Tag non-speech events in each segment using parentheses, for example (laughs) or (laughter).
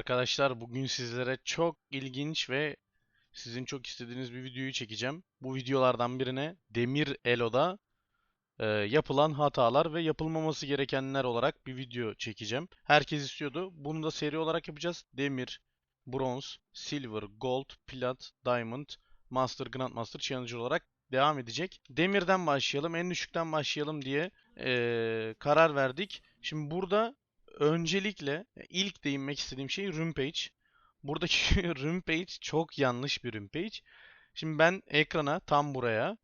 arkadaşlar. Bugün sizlere çok ilginç ve sizin çok istediğiniz bir videoyu çekeceğim. Bu videolardan birine Demir Elo'da e, yapılan hatalar ve yapılmaması gerekenler olarak bir video çekeceğim. Herkes istiyordu. Bunu da seri olarak yapacağız. Demir, Bronz, Silver, Gold, Plat, Diamond, Master, Grandmaster, Challenger olarak devam edecek. Demirden başlayalım, en düşükten başlayalım diye e, karar verdik. Şimdi burada Öncelikle ilk değinmek istediğim şey Room Buradaki (laughs) Room çok yanlış bir Room Şimdi ben ekrana tam buraya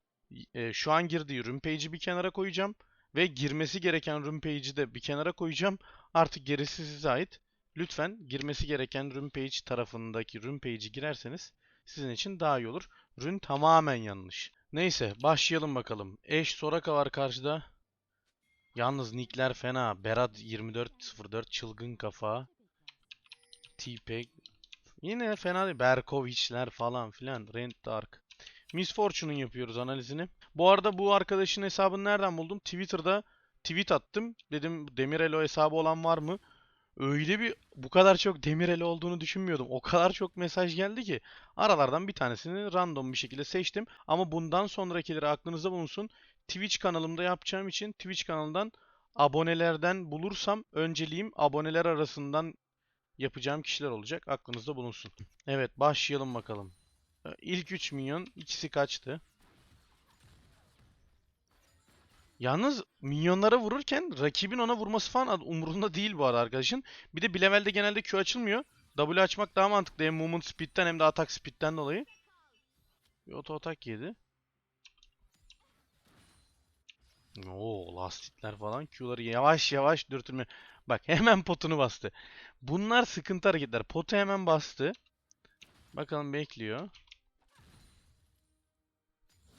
e, şu an girdiği Room bir kenara koyacağım ve girmesi gereken Room de bir kenara koyacağım. Artık gerisi size ait. Lütfen girmesi gereken Room tarafındaki Room girerseniz sizin için daha iyi olur. Rün tamamen yanlış. Neyse başlayalım bakalım. Eş Soraka var karşıda. Yalnız nickler fena. Berat 2404 çılgın kafa. T-Peg. Yine fena değil. Berkoviçler falan filan. Rent Dark. Miss Fortune'un yapıyoruz analizini. Bu arada bu arkadaşın hesabını nereden buldum? Twitter'da tweet attım. Dedim Demirelo hesabı olan var mı? Öyle bir bu kadar çok Demirelo olduğunu düşünmüyordum. O kadar çok mesaj geldi ki. Aralardan bir tanesini random bir şekilde seçtim. Ama bundan sonrakileri aklınızda bulunsun. Twitch kanalımda yapacağım için Twitch kanalından abonelerden bulursam önceliğim aboneler arasından yapacağım kişiler olacak. Aklınızda bulunsun. Evet başlayalım bakalım. Ee, ilk 3 milyon ikisi kaçtı? Yalnız minyonlara vururken rakibin ona vurması falan umurunda değil bu arada arkadaşın. Bir de bir levelde genelde Q açılmıyor. W açmak daha mantıklı hem movement speed'den hem de atak speed'den dolayı. Bir auto atak yedi. Oo lastikler falan Q'ları yavaş yavaş dürtülme. Bak (laughs) hemen potunu bastı. Bunlar sıkıntı hareketler. Potu hemen bastı. Bakalım bekliyor.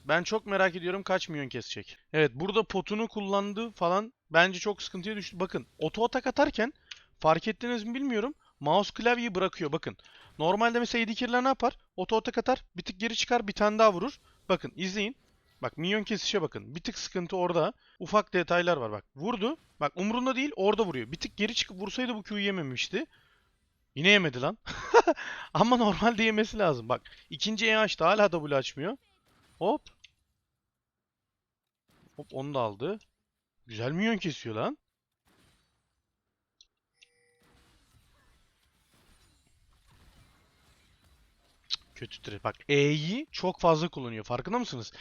Ben çok merak ediyorum kaç milyon kesecek. Evet burada potunu kullandı falan. Bence çok sıkıntıya düştü. Bakın oto atak atarken fark ettiniz mi bilmiyorum. Mouse klavyeyi bırakıyor bakın. Normalde mesela Edikirler ne yapar? Oto atak atar. Bir tık geri çıkar bir tane daha vurur. Bakın izleyin. Bak minyon kesişe bakın. Bir tık sıkıntı orada. Ufak detaylar var bak. Vurdu. Bak umurunda değil orada vuruyor. Bir tık geri çıkıp vursaydı bu Q'yu yememişti. Yine yemedi lan. (laughs) Ama normalde yemesi lazım. Bak ikinci E açtı hala W açmıyor. Hop. Hop onu da aldı. Güzel minyon kesiyor lan. Kötü trade. Bak E'yi çok fazla kullanıyor. Farkında mısınız?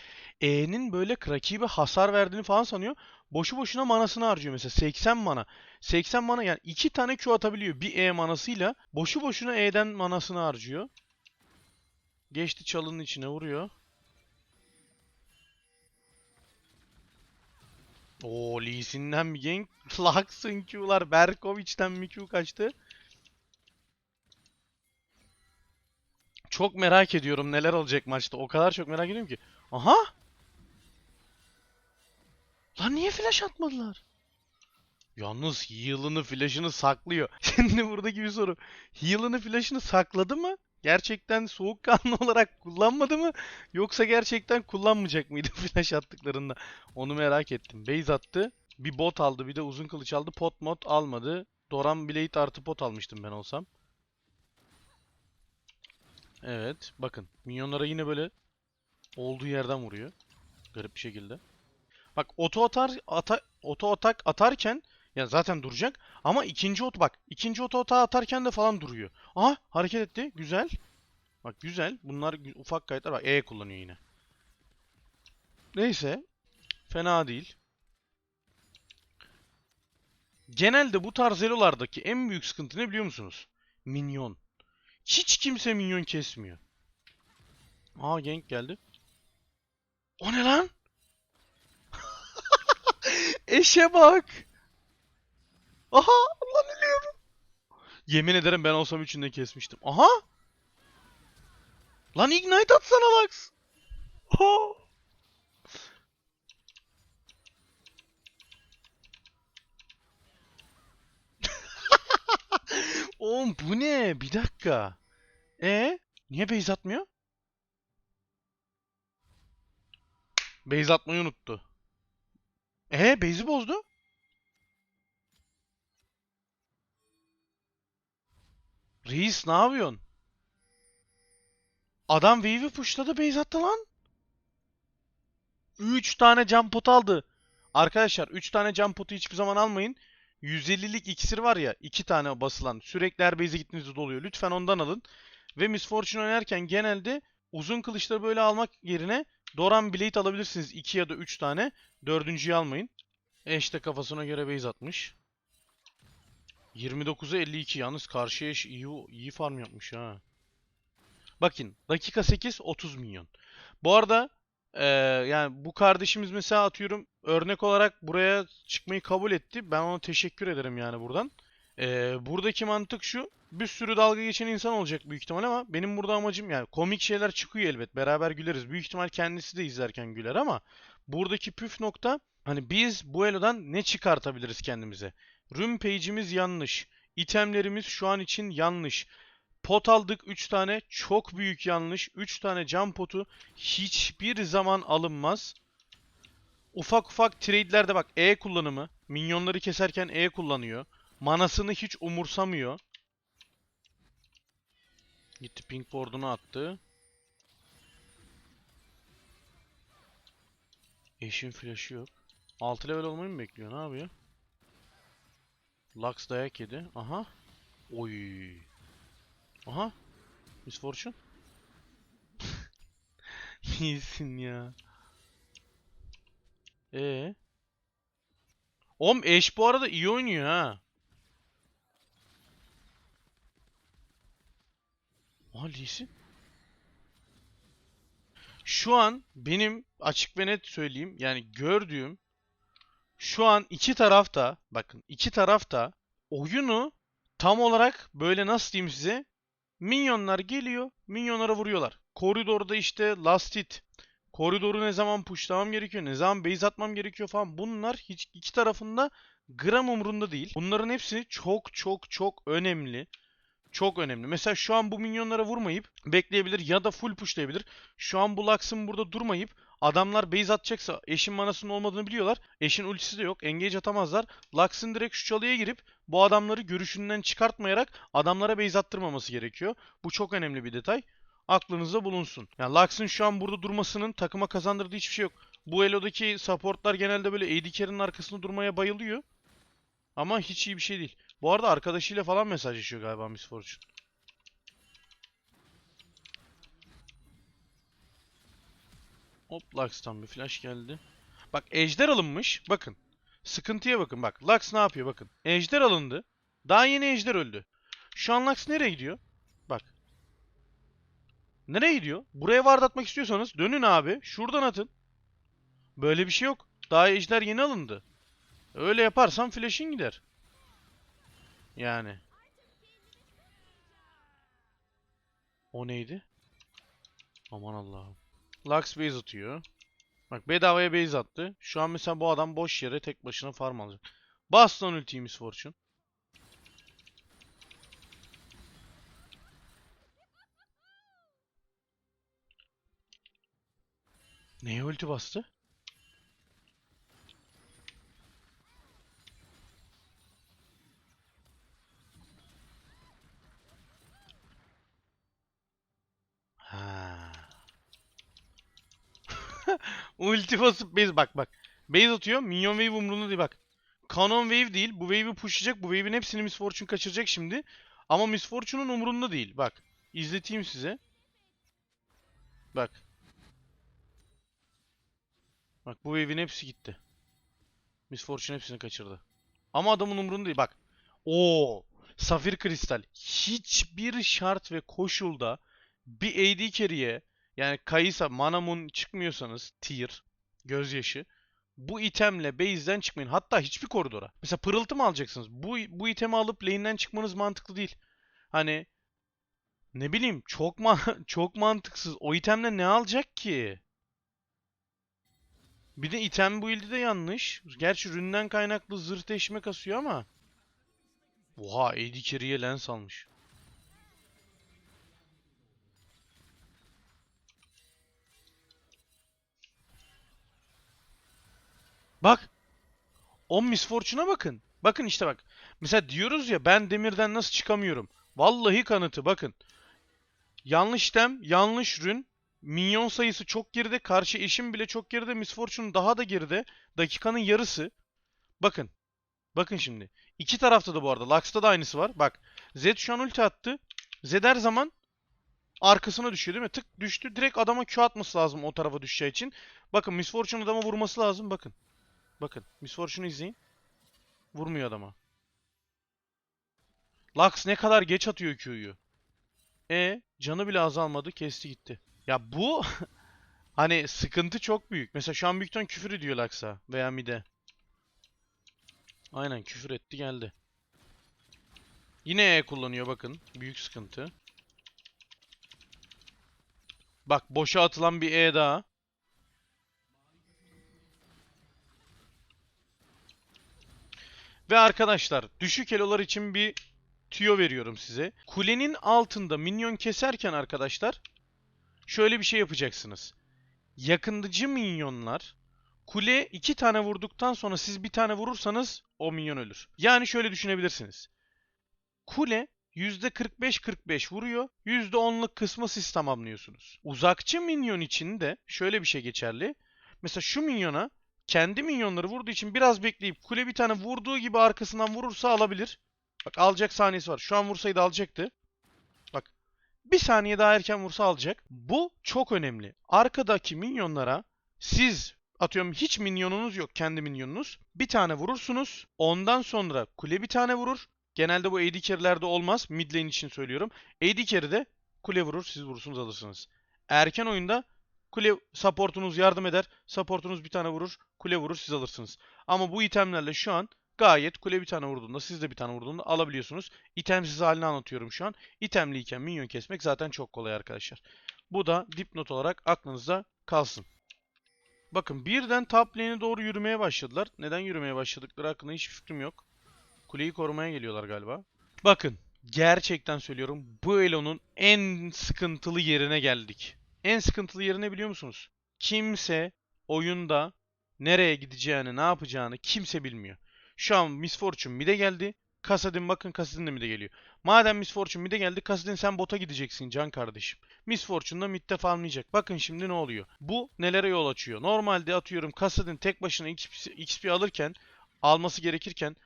E'nin böyle rakibe hasar verdiğini falan sanıyor. Boşu boşuna manasını harcıyor mesela 80 mana. 80 mana yani 2 tane Q atabiliyor bir E manasıyla. Boşu boşuna E'den manasını harcıyor. Geçti çalının içine vuruyor. Oo Lee Sin'den bir gank. (laughs) Lux'ın Q'lar. Berkovic'den bir Q kaçtı. Çok merak ediyorum neler olacak maçta. O kadar çok merak ediyorum ki. Aha! Lan niye flash atmadılar? Yalnız heal'ını flash'ını saklıyor. (laughs) Şimdi buradaki bir soru. Heal'ını flash'ını sakladı mı? Gerçekten soğukkanlı (laughs) olarak kullanmadı mı? Yoksa gerçekten kullanmayacak mıydı (laughs) flash attıklarında? Onu merak ettim. Base attı. Bir bot aldı bir de uzun kılıç aldı. Pot mod almadı. Doran Blade artı pot almıştım ben olsam. Evet. Bakın. Minyonlara yine böyle olduğu yerden vuruyor. Garip bir şekilde. Bak oto atar ata, oto atak atarken ya zaten duracak ama ikinci oto bak ikinci oto atağı atarken de falan duruyor. Aha hareket etti. Güzel. Bak güzel. Bunlar ufak kayıtlar. Bak E kullanıyor yine. Neyse. Fena değil. Genelde bu tarz elolardaki en büyük sıkıntı ne biliyor musunuz? Minyon. Hiç kimse minyon kesmiyor. Aa gank geldi. O ne lan? Eşe bak. Aha lan ölüyorum. Yemin ederim ben olsam üçünde kesmiştim. Aha. Lan ignite atsana Lux. Aha. (laughs) Oğlum bu ne? Bir dakika. E niye base atmıyor? Base atmayı unuttu. E base'i bozdu. Reis ne yapıyorsun? Adam wave'i pushladı base attı lan. 3 tane jump pot aldı. Arkadaşlar 3 tane jump potu hiçbir zaman almayın. 150'lik iksir var ya 2 tane basılan sürekli her base'e gittiğinizde doluyor. Lütfen ondan alın. Ve Miss Fortune oynarken genelde uzun kılıçları böyle almak yerine Doran Blade alabilirsiniz. 2 ya da 3 tane. Dördüncüyü almayın. Eş de kafasına göre base atmış. 29'a 52 yalnız karşı eş iyi, iyi farm yapmış ha. Bakın dakika 8 30 milyon. Bu arada eee, yani bu kardeşimiz mesela atıyorum örnek olarak buraya çıkmayı kabul etti. Ben ona teşekkür ederim yani buradan. Eee, buradaki mantık şu. Bir sürü dalga geçen insan olacak büyük ihtimal ama benim burada amacım yani komik şeyler çıkıyor elbet. Beraber güleriz. Büyük ihtimal kendisi de izlerken güler ama buradaki püf nokta hani biz bu elo'dan ne çıkartabiliriz kendimize? Room page'imiz yanlış. İtemlerimiz şu an için yanlış. Pot aldık 3 tane. Çok büyük yanlış. 3 tane cam potu hiçbir zaman alınmaz. Ufak ufak trade'lerde bak E kullanımı. Minyonları keserken E kullanıyor. Manasını hiç umursamıyor. Gitti pink ward'unu attı. Eşin flash'ı yok. 6 level olmayı mı bekliyor? Ne yapıyor? Lux dayak yedi. Aha. Oy. Aha. Miss Fortune. (laughs) İyisin ya. Ee. Oğlum Ashe bu arada iyi oynuyor ha. Aha. Şu an benim açık ve net söyleyeyim yani gördüğüm şu an iki tarafta bakın iki tarafta oyunu tam olarak böyle nasıl diyeyim size minyonlar geliyor minyonlara vuruyorlar. Koridorda işte last hit koridoru ne zaman pushlamam gerekiyor ne zaman base atmam gerekiyor falan bunlar hiç iki tarafında gram umrunda değil. Bunların hepsi çok çok çok önemli. Çok önemli. Mesela şu an bu minyonlara vurmayıp bekleyebilir ya da full pushlayabilir. Şu an bu Lux'ın burada durmayıp adamlar base atacaksa eşin manasının olmadığını biliyorlar. Eşin ultisi de yok. Engage atamazlar. Lux'ın direkt şu çalıya girip bu adamları görüşünden çıkartmayarak adamlara base attırmaması gerekiyor. Bu çok önemli bir detay. Aklınızda bulunsun. Yani Lux'ın şu an burada durmasının takıma kazandırdığı hiçbir şey yok. Bu Elo'daki supportlar genelde böyle AD carry'nin arkasında durmaya bayılıyor. Ama hiç iyi bir şey değil. Bu arada arkadaşıyla falan mesajlaşıyor galiba Miss Fortune. Hop Lux'tan bir flash geldi. Bak ejder alınmış. Bakın. Sıkıntıya bakın bak. Lux ne yapıyor bakın. Ejder alındı. Daha yeni ejder öldü. Şu an Lux nereye gidiyor? Bak. Nereye gidiyor? Buraya ward atmak istiyorsanız dönün abi. Şuradan atın. Böyle bir şey yok. Daha ejder yeni alındı. Öyle yaparsan flash'in gider. Yani. O neydi? Aman Allah'ım. Lux base atıyor. Bak bedavaya base attı. Şu an mesela bu adam boş yere tek başına farm alacak. Bas lan ultiyi Miss Fortune. Neye ulti bastı? Ha. Ulti basıp base bak bak. Base atıyor. Minyon wave umurunda değil bak. Canon wave değil. Bu wave'i pushlayacak. Bu wave'in hepsini Miss Fortune kaçıracak şimdi. Ama Miss Fortune'un umurunda değil. Bak. İzleteyim size. Bak. Bak bu wave'in hepsi gitti. Miss Fortune hepsini kaçırdı. Ama adamın umurunda değil. Bak. Oo. Safir kristal. Hiçbir şart ve koşulda bir AD carry'e yani Kayısa, Manamon çıkmıyorsanız tier, gözyaşı bu itemle base'den çıkmayın. Hatta hiçbir koridora. Mesela pırıltı mı alacaksınız? Bu, bu itemi alıp lane'den çıkmanız mantıklı değil. Hani ne bileyim çok ma (laughs) çok mantıksız. O itemle ne alacak ki? Bir de item build'i de yanlış. Gerçi ründen kaynaklı zırh deşme kasıyor ama. Oha AD carry'e lens almış. Bak. O Miss Fortune'a bakın. Bakın işte bak. Mesela diyoruz ya ben demirden nasıl çıkamıyorum. Vallahi kanıtı bakın. Yanlış dem, yanlış rün. Minyon sayısı çok geride. Karşı eşim bile çok geride. Miss Fortune daha da geride. Dakikanın yarısı. Bakın. Bakın şimdi. İki tarafta da bu arada. Lux'ta da aynısı var. Bak. Zed şu an ulti attı. Zed her zaman arkasına düşüyor değil mi? Tık düştü. Direkt adama Q atması lazım o tarafa düşeceği için. Bakın Miss Fortune adama vurması lazım. Bakın. Bakın. Miss izleyin. Vurmuyor adama. Lux ne kadar geç atıyor Q'yu. E canı bile azalmadı. Kesti gitti. Ya bu (laughs) hani sıkıntı çok büyük. Mesela şu an büyükten küfür ediyor Lux'a veya mid'e. Aynen küfür etti geldi. Yine E kullanıyor bakın. Büyük sıkıntı. Bak boşa atılan bir E daha. Ve arkadaşlar düşük elolar için bir tüyo veriyorum size. Kulenin altında minyon keserken arkadaşlar şöyle bir şey yapacaksınız. Yakındıcı minyonlar kule iki tane vurduktan sonra siz bir tane vurursanız o minyon ölür. Yani şöyle düşünebilirsiniz. Kule %45-45 vuruyor. %10'luk kısmı siz tamamlıyorsunuz. Uzakçı minyon için de şöyle bir şey geçerli. Mesela şu minyona kendi minyonları vurduğu için biraz bekleyip kule bir tane vurduğu gibi arkasından vurursa alabilir. Bak alacak saniyesi var. Şu an vursaydı alacaktı. Bak bir saniye daha erken vursa alacak. Bu çok önemli. Arkadaki minyonlara siz atıyorum hiç minyonunuz yok kendi minyonunuz. Bir tane vurursunuz. Ondan sonra kule bir tane vurur. Genelde bu AD carry'lerde olmaz. Mid lane için söylüyorum. AD carry'de kule vurur siz vurursunuz alırsınız. Erken oyunda kule supportunuz yardım eder. Supportunuz bir tane vurur. Kule vurur siz alırsınız. Ama bu itemlerle şu an gayet kule bir tane vurduğunda siz de bir tane vurduğunda alabiliyorsunuz. İtemsiz halini anlatıyorum şu an. İtemliyken minyon kesmek zaten çok kolay arkadaşlar. Bu da dipnot olarak aklınızda kalsın. Bakın birden top lane'e doğru yürümeye başladılar. Neden yürümeye başladıkları hakkında hiçbir fikrim yok. Kuleyi korumaya geliyorlar galiba. Bakın gerçekten söylüyorum bu Elo'nun en sıkıntılı yerine geldik. En sıkıntılı yerine biliyor musunuz? Kimse oyunda nereye gideceğini, ne yapacağını kimse bilmiyor. Şu an Miss Fortune mid'e geldi. Kasadin bakın Kasadin de mid'e geliyor. Madem Miss Fortune mid'e geldi Kasadin sen bota gideceksin can kardeşim. Miss Fortune da mid'de farmlayacak. Bakın şimdi ne oluyor. Bu nelere yol açıyor. Normalde atıyorum Kasadin tek başına XP, XP alırken alması gerekirken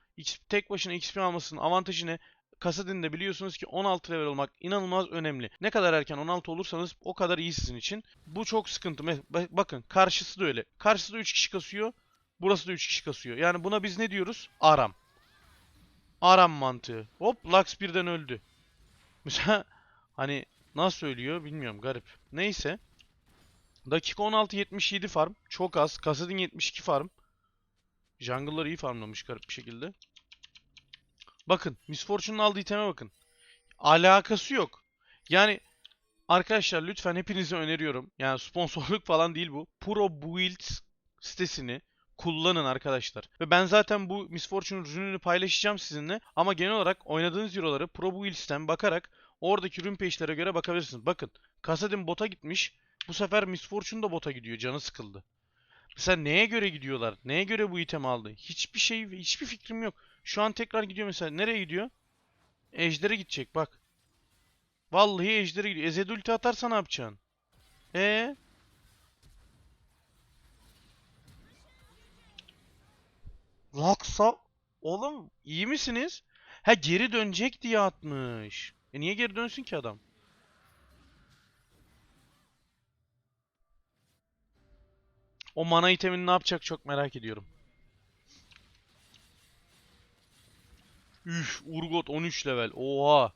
tek başına XP almasının avantajı ne? Kasadin'de biliyorsunuz ki 16 level olmak inanılmaz önemli. Ne kadar erken 16 olursanız o kadar iyi sizin için. Bu çok sıkıntı. Bakın karşısı da öyle. Karşısı da 3 kişi kasıyor. Burası da 3 kişi kasıyor. Yani buna biz ne diyoruz? Aram. Aram mantığı. Hop Lux birden öldü. (laughs) Mesela hani nasıl söylüyor bilmiyorum garip. Neyse. Dakika 16.77 farm. Çok az. Kasadin 72 farm. Jungle'lar iyi farmlamış garip bir şekilde. Bakın. Miss Fortune'un aldığı iteme bakın. Alakası yok. Yani arkadaşlar lütfen hepinize öneriyorum. Yani sponsorluk falan değil bu. Pro Builds sitesini kullanın arkadaşlar. Ve ben zaten bu Miss Fortune ürününü paylaşacağım sizinle. Ama genel olarak oynadığınız euroları Pro Builds'ten bakarak oradaki ürün page'lere göre bakabilirsiniz. Bakın. Kasadin bota gitmiş. Bu sefer Miss Fortune da bota gidiyor. Canı sıkıldı. Mesela neye göre gidiyorlar? Neye göre bu item aldı? Hiçbir şey, hiçbir fikrim yok. Şu an tekrar gidiyor mesela. Nereye gidiyor? Ejder'e gidecek bak. Vallahi Ejder'e gidiyor. Ezed ulti atarsa ne yapacaksın? E Laksa oğlum iyi misiniz? Ha geri dönecek diye atmış. E niye geri dönsün ki adam? O mana itemini ne yapacak çok merak ediyorum. Üf, Urgot 13 level. Oha.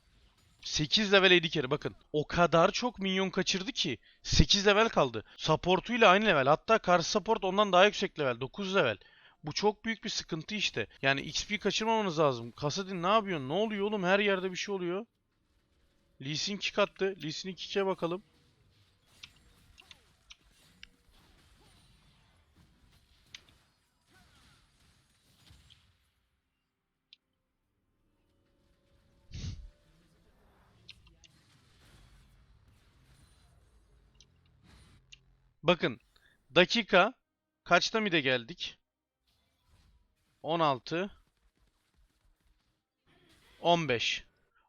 8 level carry bakın. O kadar çok minyon kaçırdı ki 8 level kaldı. Support'uyla aynı level. Hatta karşı support ondan daha yüksek level. 9 level. Bu çok büyük bir sıkıntı işte. Yani XP kaçırmamanız lazım. Kasadin ne yapıyorsun? Ne oluyor oğlum? Her yerde bir şey oluyor. Lee Sin kick attı. Lee Sin'in kick'e bakalım. Bakın. Dakika. Kaçta mid'e geldik? 16 15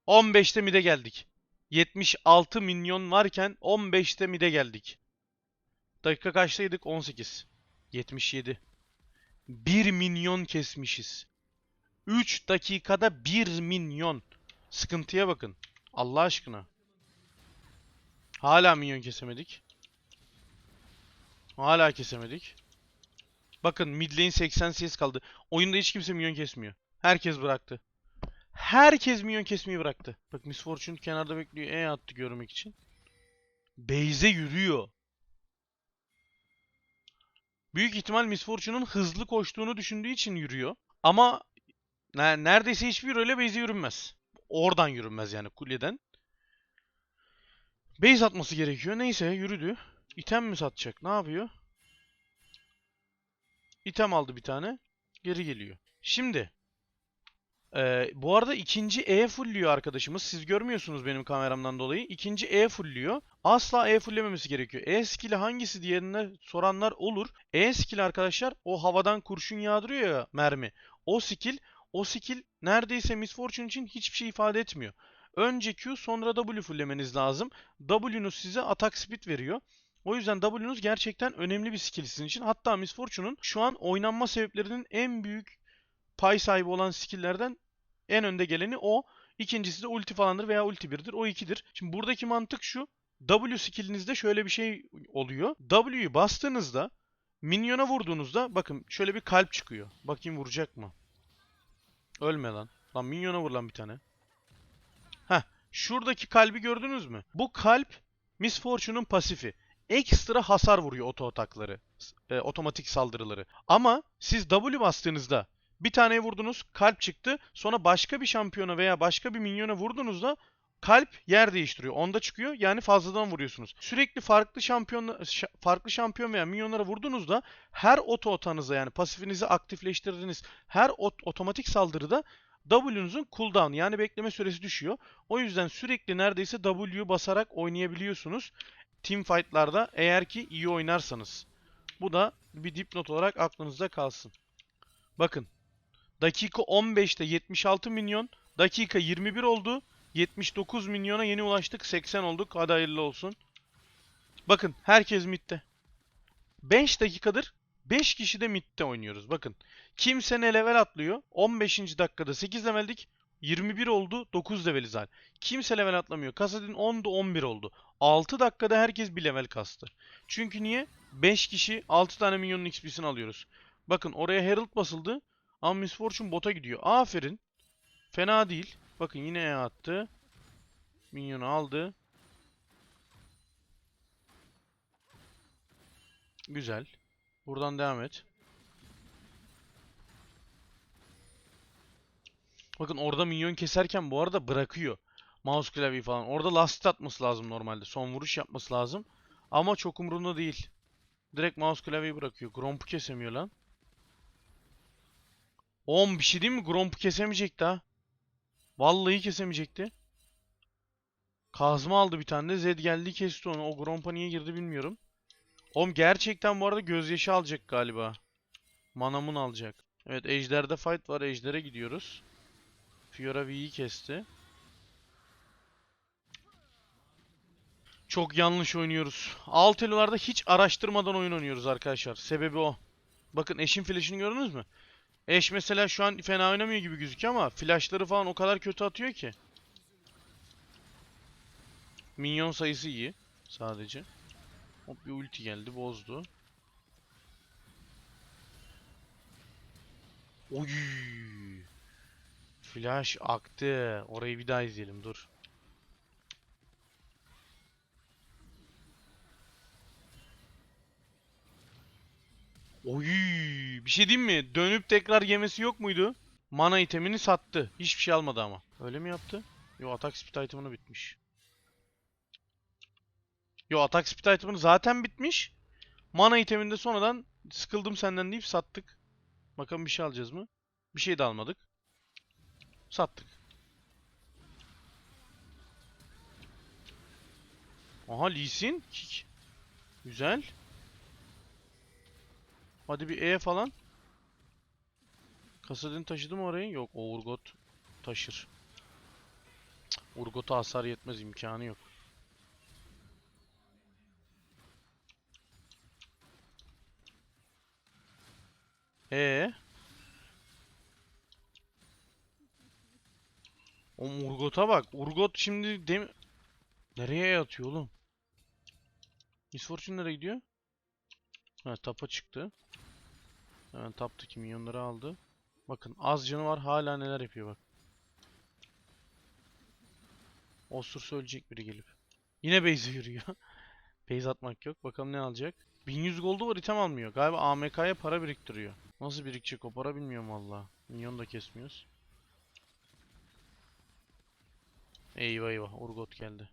15'te mid'e geldik. 76 milyon varken 15'te mid'e geldik. Dakika kaçtaydık? 18. 77. 1 milyon kesmişiz. 3 dakikada 1 milyon. Sıkıntıya bakın. Allah aşkına. Hala milyon kesemedik. Hala kesemedik. Bakın mid lane 80 CS kaldı. Oyunda hiç kimse milyon kesmiyor. Herkes bıraktı. Herkes milyon kesmeyi bıraktı. Bak Miss Fortune kenarda bekliyor. E attı görmek için. Beyze yürüyor. Büyük ihtimal Miss Fortune'un hızlı koştuğunu düşündüğü için yürüyor. Ama ne- neredeyse hiçbir öyle base'e yürünmez. Oradan yürünmez yani kuleden. Base atması gerekiyor. Neyse yürüdü. İtem mi satacak? Ne yapıyor? İtem aldı bir tane. Geri geliyor. Şimdi. eee, bu arada ikinci E fullüyor arkadaşımız. Siz görmüyorsunuz benim kameramdan dolayı. İkinci E fullüyor. Asla E fulllememesi gerekiyor. E skill'i hangisi diğerine soranlar olur. E skill arkadaşlar o havadan kurşun yağdırıyor ya mermi. O skill o skill neredeyse Miss Fortune için hiçbir şey ifade etmiyor. Önce Q sonra W fulllemeniz lazım. W'nuz size atak speed veriyor. O yüzden W'nuz gerçekten önemli bir skill sizin için. Hatta Miss Fortune'un şu an oynanma sebeplerinin en büyük pay sahibi olan skill'lerden en önde geleni o. İkincisi de ulti falandır veya ulti 1'dir. O 2'dir. Şimdi buradaki mantık şu. W skill'inizde şöyle bir şey oluyor. W'yu bastığınızda minyona vurduğunuzda bakın şöyle bir kalp çıkıyor. Bakayım vuracak mı? Ölme lan. Lan minyona vur lan bir tane. Heh. Şuradaki kalbi gördünüz mü? Bu kalp Miss Fortune'un pasifi. Ekstra hasar vuruyor oto atakları. e, otomatik saldırıları. Ama siz W bastığınızda bir taneye vurdunuz, kalp çıktı. Sonra başka bir şampiyona veya başka bir minyona vurduğunuzda kalp yer değiştiriyor. Onda çıkıyor. Yani fazladan vuruyorsunuz. Sürekli farklı şampiyon şa- farklı şampiyon veya minyonlara vurduğunuzda her oto atanıza yani pasifinizi aktifleştirdiğiniz her ot- otomatik saldırıda W'nuzun cooldown yani bekleme süresi düşüyor. O yüzden sürekli neredeyse W basarak oynayabiliyorsunuz. Team fight'larda eğer ki iyi oynarsanız. Bu da bir dipnot olarak aklınızda kalsın. Bakın. Dakika 15'te 76 milyon. Dakika 21 oldu. 79 milyona yeni ulaştık. 80 olduk. Hadi hayırlı olsun. Bakın herkes midde. 5 dakikadır 5 kişi de midde oynuyoruz. Bakın. Kimse ne level atlıyor. 15. dakikada 8 leveldik. 21 oldu. 9 leveliz hal. Kimse level atlamıyor. Kasadin 10'du 11 oldu. 6 dakikada herkes bir level kastı. Çünkü niye? 5 kişi 6 tane minyonun XP'sini alıyoruz. Bakın oraya Herald basıldı. Ama Miss Fortune bota gidiyor. Aferin. Fena değil. Bakın yine E attı. Minyonu aldı. Güzel. Buradan devam et. Bakın orada minyon keserken bu arada bırakıyor. Mouse klavyeyi falan. Orada last atması lazım normalde. Son vuruş yapması lazım. Ama çok umurunda değil. Direkt mouse klavyeyi bırakıyor. Gromp'u kesemiyor lan. Oğlum bir şey değil mi? Gromp'u kesemeyecekti ha. Vallahi kesemeyecekti. Kazma aldı bir tane de. Zed geldi kesti onu. O Gromp'a niye girdi bilmiyorum. Oğlum gerçekten bu arada gözyaşı alacak galiba. Manamın alacak. Evet Ejder'de fight var. Ejder'e gidiyoruz. Fiora V'yi kesti. Çok yanlış oynuyoruz. Alt elolarda hiç araştırmadan oyun oynuyoruz arkadaşlar. Sebebi o. Bakın eşin flash'ını gördünüz mü? Eş mesela şu an fena oynamıyor gibi gözüküyor ama flash'ları falan o kadar kötü atıyor ki. Minyon sayısı iyi sadece. Hop bir ulti geldi bozdu. Oy! Flash aktı. Orayı bir daha izleyelim dur. Oy! Bir şey diyeyim mi? Dönüp tekrar yemesi yok muydu? Mana itemini sattı. Hiçbir şey almadı ama. Öyle mi yaptı? Yo atak speed itemını bitmiş. Yo atak speed itemını zaten bitmiş. Mana iteminde sonradan sıkıldım senden deyip sattık. Bakalım bir şey alacağız mı? Bir şey de almadık. Sattık. Aha Lee. Güzel. Hadi bir E falan. Kasadin taşıdı mı orayı? Yok, Overgod taşır. Cık. Urgot'a hasar yetmez imkanı yok. Ee? O Urgot'a bak. Urgot şimdi dem Nereye yatıyor oğlum? Miss Fortune nereye gidiyor? Ha tapa çıktı. Hemen taptaki minyonları aldı. Bakın az canı var hala neler yapıyor bak. Osursa ölecek biri gelip. Yine base'e yürüyor. (laughs) Base atmak yok. Bakalım ne alacak. 1100 gold'u var item almıyor. Galiba AMK'ya para biriktiriyor. Nasıl birikecek o para bilmiyorum valla. Minyon da kesmiyoruz. Eyvah eyvah Urgot geldi.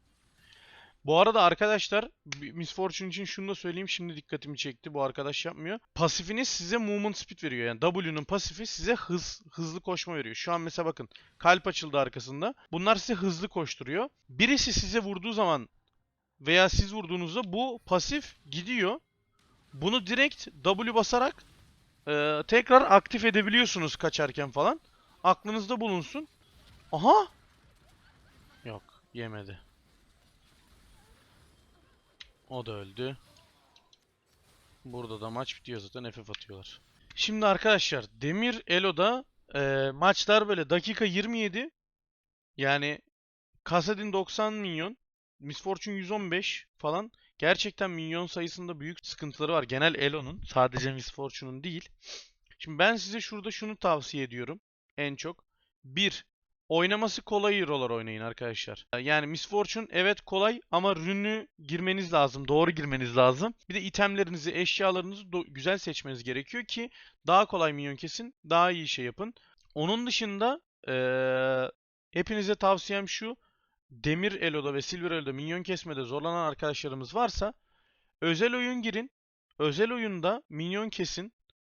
Bu arada arkadaşlar Miss Fortune için şunu da söyleyeyim şimdi dikkatimi çekti. Bu arkadaş yapmıyor. Pasifiniz size movement speed veriyor. Yani W'nun pasifi size hız hızlı koşma veriyor. Şu an mesela bakın kalp açıldı arkasında. Bunlar size hızlı koşturuyor. Birisi size vurduğu zaman veya siz vurduğunuzda bu pasif gidiyor. Bunu direkt W basarak e, tekrar aktif edebiliyorsunuz kaçarken falan. Aklınızda bulunsun. Aha! Yok, yemedi. O da öldü. Burada da maç bitiyor zaten FF atıyorlar. Şimdi arkadaşlar Demir Elo'da e, maçlar böyle dakika 27 yani Kasadin 90 milyon Miss Fortune 115 falan gerçekten milyon sayısında büyük sıkıntıları var. Genel Elo'nun sadece Miss Fortune'un değil. Şimdi ben size şurada şunu tavsiye ediyorum en çok. 1. Oynaması kolay hero'lar oynayın arkadaşlar. Yani Miss Fortune evet kolay ama rünü girmeniz lazım. Doğru girmeniz lazım. Bir de itemlerinizi, eşyalarınızı güzel seçmeniz gerekiyor ki daha kolay minyon kesin, daha iyi şey yapın. Onun dışında eee, hepinize tavsiyem şu. Demir Elo'da ve Silver Elo'da minyon kesmede zorlanan arkadaşlarımız varsa özel oyun girin. Özel oyunda minyon kesin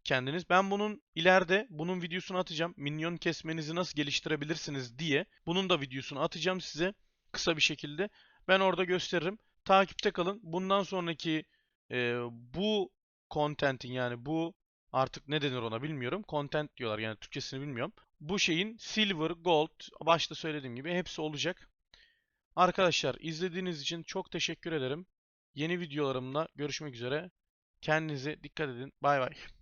kendiniz. Ben bunun ileride bunun videosunu atacağım. Minyon kesmenizi nasıl geliştirebilirsiniz diye. Bunun da videosunu atacağım size kısa bir şekilde. Ben orada gösteririm. Takipte kalın. Bundan sonraki e, bu content'in yani bu artık ne denir ona bilmiyorum. Content diyorlar yani Türkçesini bilmiyorum. Bu şeyin silver, gold başta söylediğim gibi hepsi olacak. Arkadaşlar izlediğiniz için çok teşekkür ederim. Yeni videolarımla görüşmek üzere. Kendinize dikkat edin. Bay bay.